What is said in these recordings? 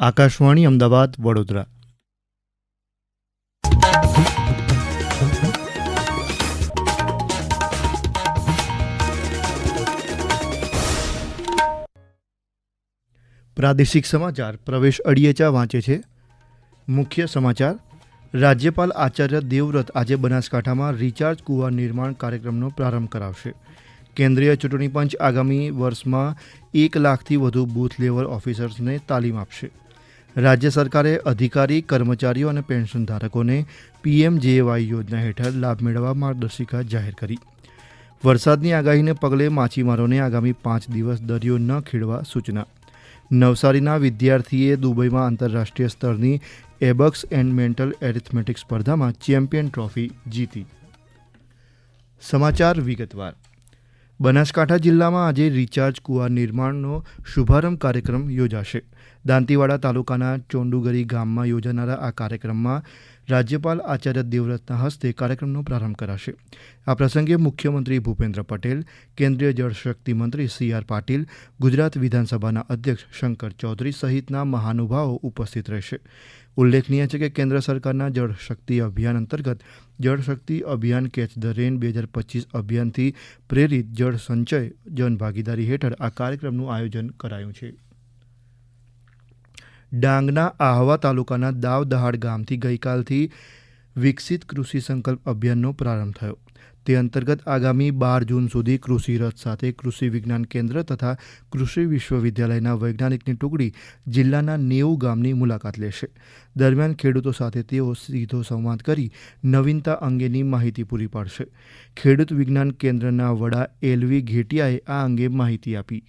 આકાશવાણી અમદાવાદ વડોદરા. પ્રાદેશિક સમાચાર પ્રવેશ અડિયેચા વાંચે છે. મુખ્ય સમાચાર, રાજ્યપાલ આચાર્ય દેવવ્રત આજે બનાસકાંઠામાં રિચાર્જ કુવા નિર્માણ કાર્યક્રમનો પ્રારંભ કરાવશે. કેન્દ્રીય ચૂંટણી પંચ આગામી વર્ષમાં એક લાખથી વધુ બૂથ લેવલ ઓફિસર્સને તાલીમ આપશે. રાજ્ય સરકારે અધિકારી, કર્મચારીઓ અને પેન્શન ધારકોને પીએમજેએવાય યોજના હેઠળ લાભ મેળવવા માર્ગદર્શિકા જાહેર કરી. વરસાદની આગાહીને પગલે માછીમારોને આગામી પાંચ દિવસ દરિયો ન ખેડવા સૂચના. નવસારીના વિદ્યાર્થીએ દુબઈમાં આંતરરાષ્ટ્રીય સ્તરની એબક્સ એન્ડ મેન્ટલ એરિથમેટિક સ્પર્ધામાં ચેમ્પિયન ટ્રોફી જીતી. સમાચાર વિગતવાર. બનાસકાંઠા જિલ્લામાં આજે રિચાર્જ કુવા નિર્માણનો શુભારંભ કાર્યક્રમ યોજાશે. દાંતીવાડા તાલુકાના ચોંડુગરી ગામમાં યોજાનારા આ કાર્યક્રમમાં રાજ્યપાલ આચાર્ય દેવવ્રતના હસ્તે કાર્યક્રમનો પ્રારંભ કરાશે. આ પ્રસંગે મુખ્યમંત્રી ભૂપેન્દ્ર પટેલ, કેન્દ્રીય જળશક્તિ મંત્રી સી આર પાટીલ, ગુજરાત વિધાનસભાના અધ્યક્ષ શંકર ચૌધરી સહિતના મહાનુભાવો ઉપસ્થિત રહેશે. ઉલ્લેખનીય છે કે કેન્દ્ર સરકારના જળશક્તિ અભિયાન અંતર્ગત જળશક્તિ અભિયાન કેચ ધ રેન બે હજાર પચીસ અભિયાનથી પ્રેરિત જળ સંચય જનભાગીદારી હેઠળ આ કાર્યક્રમનું આયોજન કરાયું છે. ડાંગના આહવા તાલુકાના દાવ દહાડ ગામથી ગઈકાલથી વિકસિત કૃષિ સંકલ્પ અભિયાનનો પ્રારંભ થયો. તે અંતર્ગત આગામી બાર જૂન સુધી કૃષિ રથ સાથે કૃષિ વિજ્ઞાન કેન્દ્ર તથા કૃષિ વિશ્વવિદ્યાલયના વૈજ્ઞાનિકની ટુકડી જિલ્લાના નેવું ગામની મુલાકાત લેશે. દરમિયાન ખેડૂતો સાથે તેઓ સીધો સંવાદ કરી નવીનતા અંગેની માહિતી પૂરી પાડશે. ખેડૂત વિજ્ઞાન કેન્દ્રના વડા એલવી ઘેટિયાએ આ અંગે માહિતી આપી.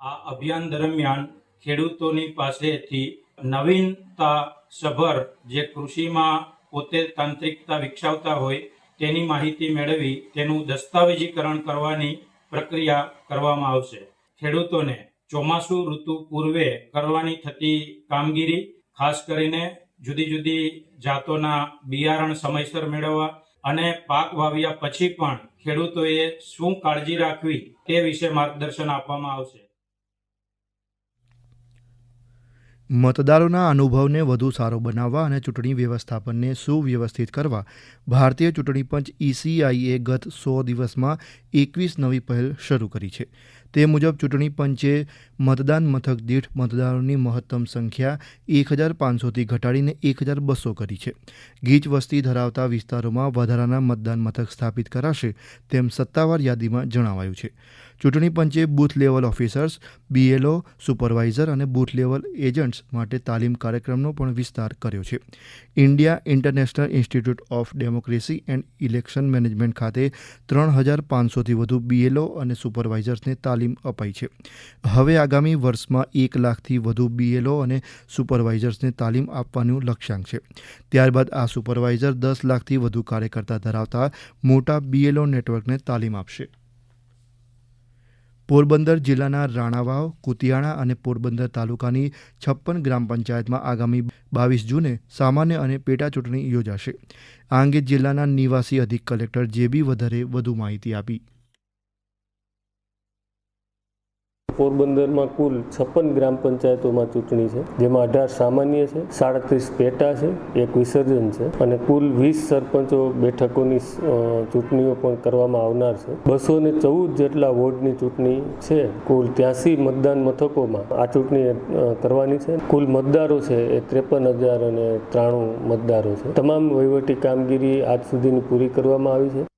આ અભિયાન દરમિયાન ખેડૂતોની પાસેથી નવીનતા સભર જે કૃષિમાં પોતે તાંત્રિકતા વિકસાવતા હોય તેની માહિતી મેળવી તેનું દસ્તાવેજીકરણ કરવાની પ્રક્રિયા કરવામાં આવશે. ખેડૂતોને ચોમાસુ ઋતુ પૂર્વે કરવાની થતી કામગીરી, ખાસ કરીને જુદી જુદી જાતોના બિયારણ સમયસર મેળવવા અને પાક વાવ્યા પછી પણ ખેડૂતોએ શું કાળજી રાખવી તે વિશે માર્ગદર્શન આપવામાં આવશે. મતદારોના અનુભવને વધુ સારો બનાવવા અને ચૂંટણી વ્યવસ્થાપનને સુવ્યવસ્થિત કરવા. ભારતીય ચૂંટણી પંચ ઈસીઆઈએ ગત સો દિવસમાં એકવીસ નવી પહેલ શરૂ કરી છે. તે મુજબ ચૂંટણી પંચે મતદાન મથક દીઠ મતદારોની મહત્તમ સંખ્યા એક હજાર પાંચસોથી ઘટાડીને એક હજાર બસો કરી છે. ગીચ વસ્તી ધરાવતા વિસ્તારોમાં વધારાના મતદાન મથક સ્થાપિત કરાશે તેમ સત્તાવાર યાદીમાં જણાવાયું છે. ચૂંટણી પંચે booth level officers BLO supervisor અને બૂથ લેવલ એજન્ટ્સ માટે તાલીમ કાર્યક્રમનો પણ વિસ્તાર કર્યો છે. India International Institute of Democracy and Election Management ખાતે ત્રણ હજાર પાંચસોથી વધુ બીએલઓ અને સુપરવાઇઝર્સને તાલીમ અપાઈ છે. હવે આગામી વર્ષમાં એક લાખથી વધુ બીએલઓ અને સુપરવાઇઝર્સને તાલીમ આપવાનું લક્ષ્યાંક છે. ત્યારબાદ આ સુપરવાઇઝર દસ લાખથી વધુ કાર્યકર્તા ધરાવતા મોટા બીએલઓ નેટવર્કને તાલીમ આપશે. પોરબંદર જિલ્લાના રાણાવાવ, કુતિયાણા અને પોરબંદર તાલુકાની છપ્પન ગ્રામ પંચાયતમાં આગામી બાવીસ જૂને સામાન્ય અને પેટા ચૂંટણી યોજાશે. આ અંગે જિલ્લાના નિવાસી અધિક કલેક્ટર જે બી વધરે વધુ માહિતી આપી. પોરબંદરમાં કુલ છપ્પન ગ્રામ પંચાયતોમાં ચૂંટણી છે, જેમાં અઢાર સામાન્ય છે, સાડત્રીસ પેટા છે, એક વિસર્જન છે અને કુલ વીસ સરપંચો બેઠકોની ચૂંટણીઓ પણ કરવામાં આવનાર છે. બસો ને ચૌદ જેટલા વોર્ડની ચૂંટણી છે, કુલ ત્યાસી મતદાન મથકોમાં આ ચૂંટણી કરવાની છે. કુલ મતદારો છે એ ત્રેપન હજાર અને ત્રાણું મતદારો છે. તમામ વહીવટી કામગીરી આજ સુધીની પૂરી કરવામાં આવી છે.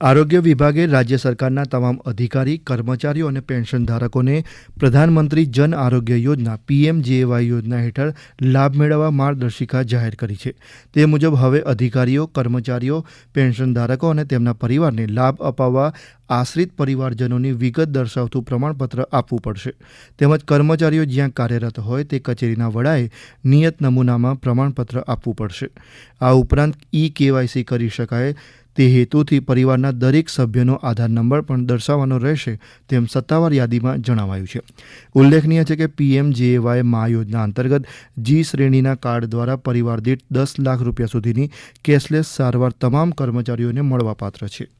આરોગ્ય વિભાગે રાજ્ય સરકારના તમામ અધિકારી, કર્મચારીઓ અને પેન્શન ધારકોને પ્રધાનમંત્રી જન આરોગ્ય યોજના પીએમજેએવાય યોજના હેઠળ લાભ મેળવવા માર્ગદર્શિકા જાહેર કરી છે. તે મુજબ હવે અધિકારીઓ, કર્મચારીઓ પેન્શન ધારકો અને તેમના પરિવારને લાભ અપાવવા આશ્રિત પરિવારજનોની વિગત દર્શાવતું પ્રમાણપત્ર આપવું પડશે. તેમજ કર્મચારીઓ જ્યાં કાર્યરત હોય તે કચેરીના વડાએ નિયત નમૂનામાં પ્રમાણપત્ર આપવું પડશે. આ ઉપરાંત ઈ કેવાયસી કરી શકાય. તે હેતુથી પરિવારના દરેક સભ્યનો આધાર નંબર પણ દર્શાવવાનો રહેશે તેમ સત્તાવાર યાદીમાં જણાવાયું છે. ઉલ્લેખનીય છે કે પીએમજેએવાય મા યોજના અંતર્ગત જી શ્રેણીના કાર્ડ દ્વારા પરિવાર દીઠ દસ લાખ રૂપિયા સુધીની કેશલેસ સારવાર તમામ કર્મચારીઓને મળવાપાત્ર છે.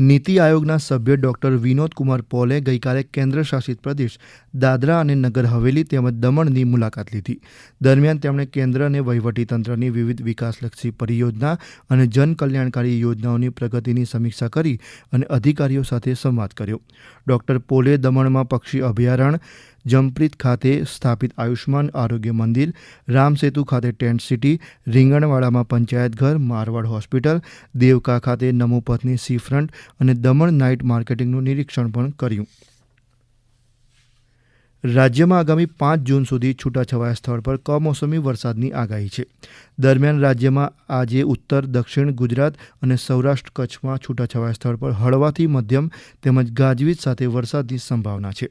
નીતિ આયોગના સભ્ય ડોક્ટર વિનોદ કુમાર પોલે ગઈકાલે કેન્દ્ર શાસિત પ્રદેશ દાદરા અને નગર હવેલી તેમજ દમણની મુલાકાત લીધી. દરમિયાન તેમણે કેન્દ્ર અને વહીવટીતંત્રની વિવિધ વિકાસલક્ષી પરિયોજના અને જનકલ્યાણકારી યોજનાઓની પ્રગતિની સમીક્ષા કરી અને અધિકારીઓ સાથે સંવાદ કર્યો. ડોક્ટર પોલે દમણમાં પક્ષી અભયારણ્ય જમપ્રીત ખાતે સ્થાપિત આયુષ્માન આરોગ્ય મંદિર રામસેતુ ખાતે ટેન્ટ સિટી, રીંગણવાડામાં પંચાયત ઘર, મારવાડ હોસ્પિટલ, દેવકા ખાતે નમોપથની સી ફ્રન્ટ અને દમણ નાઇટ માર્કેટિંગનું નિરીક્ષણ પણ કર્યું. રાજ્યમાં આગામી પાંચ જૂન સુધી છૂટાછવાયા સ્થળ પર કમોસમી વરસાદની આગાહી છે. દરમિયાન રાજ્યમાં આજે ઉત્તર, દક્ષિણ ગુજરાત અને સૌરાષ્ટ્ર કચ્છમાં છૂટાછવાયા સ્થળ પર હળવાથી મધ્યમ તેમજ ગાજવીજ સાથે વરસાદની સંભાવના છે.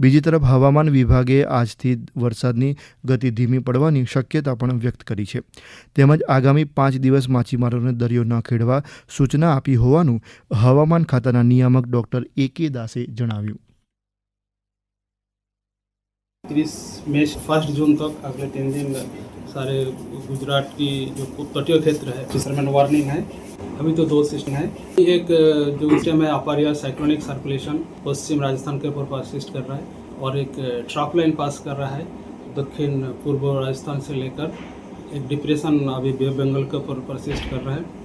બીજી તરફ હવામાન વિભાગે આજથી વરસાદની ગતિ ધીમી પડવાની શક્યતા પણ વ્યક્ત કરી છે. તેમજ આગામી પાંચ દિવસ માછીમારોને દરિયો ન ખેડવા સૂચના આપી હોવાનું હવામાન ખાતાના નિયામક ડોક્ટર એ કે દાસે જણાવ્યું. तीस मई से फर्स्ट जून तक अगले तीन दिन सारे गुजरात की जो तटीय क्षेत्र है फिशरमैन वार्निंग है अभी तो दो सिस्टम है एक जो सिस्टम है अपारिया साइक्लोनिक सर्कुलेशन पश्चिम राजस्थान के ऊपर परसिस्ट कर रहा है और एक ट्रफ लाइन पास कर रहा है दक्षिण पूर्व राजस्थान से लेकर एक डिप्रेशन अभी बे बंगाल के ऊपर परसिस्ट कर रहा है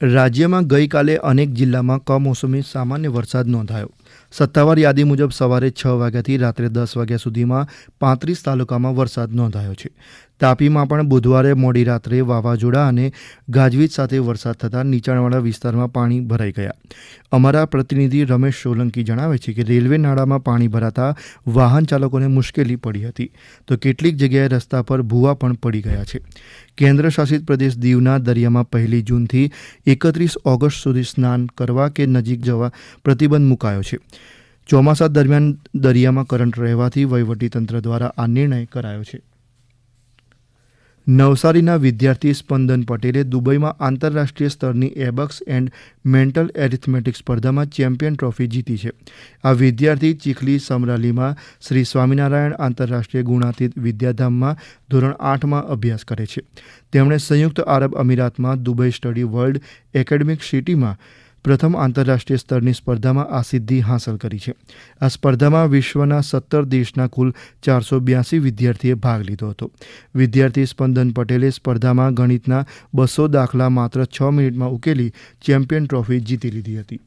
રાજ્યમાં ગઈકાલે અનેક જિલ્લામાં કમોસમી સામાન્ય વરસાદ નોંધાયો સત્તાવાર યાદી મુજબ સવારે છ વાગ્યાથી રાત્રે દસ વાગ્યા સુધીમાં પાંત્રીસ તાલુકામાં વરસાદ નોંધાયો છે. તાપીમાં પણ બુધવારે મોડી રાત્રે વાવાઝોડા અને ગાજવીજ સાથે વરસાદ થતાં નીચાણવાળા વિસ્તારમાં પાણી ભરાઈ ગયા. અમારા પ્રતિનિધિ રમેશ સોલંકી જણાવે છે કે રેલવે નાળામાં પાણી ભરાતા વાહન ચાલકોને મુશ્કેલી પડી હતી. તો કેટલીક જગ્યાએ રસ્તા પર ભૂવા પણ પડી ગયા છે. કેન્દ્ર શાસિત પ્રદેશ દીવના દરિયામાં પહેલી જૂનથી એકત્રીસ ઓગસ્ટ સુધી સ્નાન કરવા કે નજીક જવા પ્રતિબંધ મુકાયો છે. ચોમાસા દરમિયાન દરિયામાં કરંટ રહેવાથી વહીવટીતંત્ર દ્વારા આ નિર્ણય કરાયો છે. નવસારીના વિદ્યાર્થી સ્પંદન પટેલે દુબઈમાં આંતરરાષ્ટ્રીય સ્તરની એબક્સ એન્ડ મેન્ટલ એરિથમેટિક સ્પર્ધામાં ચેમ્પિયન ટ્રોફી જીતી છે. આ વિદ્યાર્થી ચીખલી સમરાલીમાં શ્રી સ્વામિનારાયણ આંતરરાષ્ટ્રીય ગુણાતીત વિદ્યાધામમાં ધોરણ આઠમાં અભ્યાસ કરે છે. તેમણે સંયુક્ત આરબ અમીરાતમાં દુબઈ સ્ટડી વર્લ્ડ એકેડેમિક સિટીમાં પ્રથમ આંતરરાષ્ટ્રીય સ્તરની સ્પર્ધામાં આ સિદ્ધિ હાંસલ કરી છે. આ સ્પર્ધામાં વિશ્વના સત્તર દેશના કુલ ચારસો બ્યાસી વિદ્યાર્થીએ ભાગ લીધો હતો. વિદ્યાર્થી સ્પંદન પટેલે સ્પર્ધામાં ગણિતના બસો દાખલા માત્ર છ મિનિટમાં ઉકેલી ચેમ્પિયન ટ્રોફી જીતી લીધી હતી.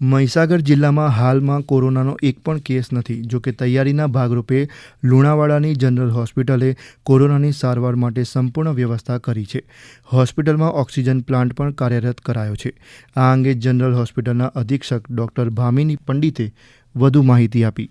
મહીસાગર જિલ્લામાં હાલમાં કોરોનાનો એક પણ કેસ નથી. જોકે તૈયારીના ભાગરૂપે લુણાવાડાની જનરલ હોસ્પિટલે કોરોનાની સારવાર માટે સંપૂર્ણ વ્યવસ્થા કરી છે. હોસ્પિટલમાં ઓક્સિજન પ્લાન્ટ પણ કાર્યરત કરાયો છે. આ અંગે જનરલ હોસ્પિટલના અધિક્ષક ડોક્ટર ભામિની પંડિતે વધુ માહિતી આપી.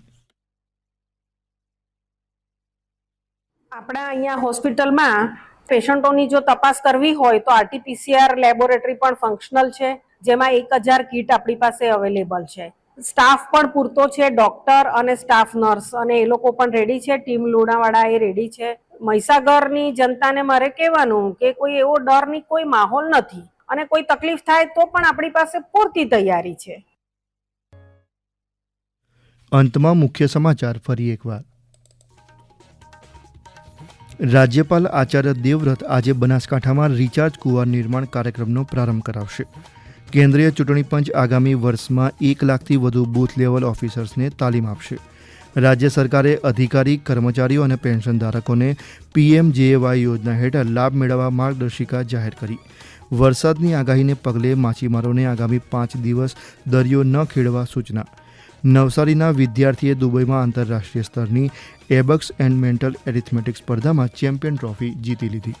આપણા અહીંયા હોસ્પિટલમાં પેશન્ટોની જો તપાસ કરવી હોય તો આરટીપીસીઆર લેબોરેટરી પણ ફંક્શનલ છે. જેમાં એક હજાર કીટ આપણી પાસે અવેલેબલ છે. સ્ટાફ પણ પૂરતો છે, ડોક્ટર અને સ્ટાફ નર્સ, અને એ લોકો પણ રેડી છે. ટીમ લુણાવાડા એ રેડી છે. મહીસાગરની જનતાને મારે કહેવાનું કે કોઈ એવો ડરની કોઈ માહોલ નથી. અને કોઈ તકલીફ થાય તો પણ આપણી પાસે પૂરતી તૈયારી છે. અંતમાં મુખ્ય સમાચાર, ફરી એકવાર. રાજ્યપાલ આચાર્ય દેવવ્રત આજે બનાસકાંઠામાં રિચાર્જ કુવા નિર્માણ કાર્યક્રમનો પ્રારંભ કરાવશે. કેન્દ્રીય ચૂંટણી પંચ આગામી વર્ષમાં એક લાખથી વધુ બૂથ લેવલ ઓફિસર્સને તાલીમ આપશે. રાજ્ય સરકારે અધિકારી, કર્મચારીઓ અને પેન્શનધારકોને પીએમજેએવાય યોજના હેઠળ લાભ મેળવવા માર્ગદર્શિકા જાહેર કરી. વરસાદની આગાહીને પગલે માછીમારોને આગામી પાંચ દિવસ દરિયો ન ખેડવા સૂચના. નવસારીના વિદ્યાર્થીએ દુબઈમાં આંતરરાષ્ટ્રીય સ્તરની એબક્સ એન્ડ મેન્ટલ એરિથમેટિક સ્પર્ધામાં ચેમ્પિયન ટ્રોફી જીતી લીધી.